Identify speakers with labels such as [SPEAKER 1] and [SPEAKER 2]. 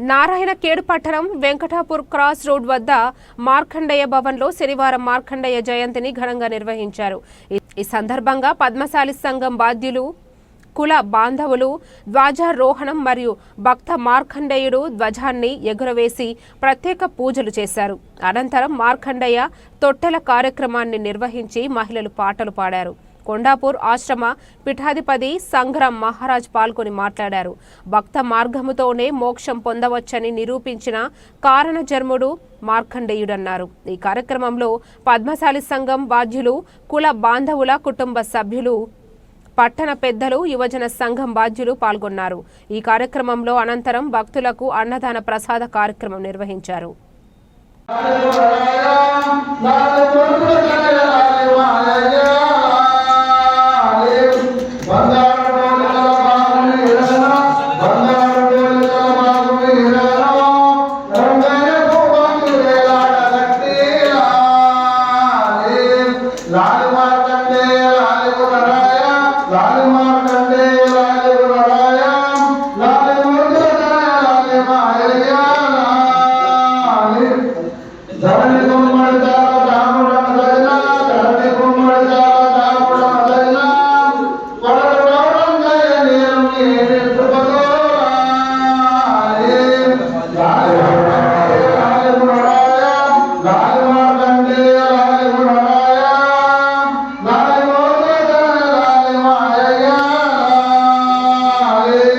[SPEAKER 1] నారాయణ కేడు పట్టణం Venkatapur cross road వద్ద మార్కండేయ భవన్లో శనివారం మార్కండయ్య జయంతిని ఘనంగా నిర్వహించారు. ఈ- సందర్భంగా పద్మశాలి సంఘం బాధ్యులు కుల బాంధవులు ధ్వజారోహణం మరియు భక్త మార్కండేయుడు ధ్వజాన్ని ఎగురవేసి ప్రత్యేక పూజలు చేశారు. అనంతరం మార్కండయ్య తొట్టెల కార్యక్రమాన్ని నిర్వహించి మహిళలు పాటలు పాడారు. కొండాపూర్ ఆశ్రమ పీఠాధిపతి సంగ్రామ్ మహారాజ్ పాల్గొని మాట్లాడారు. భక్త మార్గముతోనే మోక్షం పొందవచ్చని నిరూపించిన కారణ జన్ముడు మార్కండేయుడన్నారు. ఈ కార్యక్రమంలో పద్మశాలి సంఘం బాధ్యులు కుల బాంధవుల కుటుంబ సభ్యులు పట్టణ పెద్దలు యువజన సంఘం బాధ్యులు పాల్గొన్నారు. ఈ కార్యక్రమంలో అనంతరం భక్తులకు అన్నదాన ప్రసాద కార్యక్రమం నిర్వహించారు.
[SPEAKER 2] terra.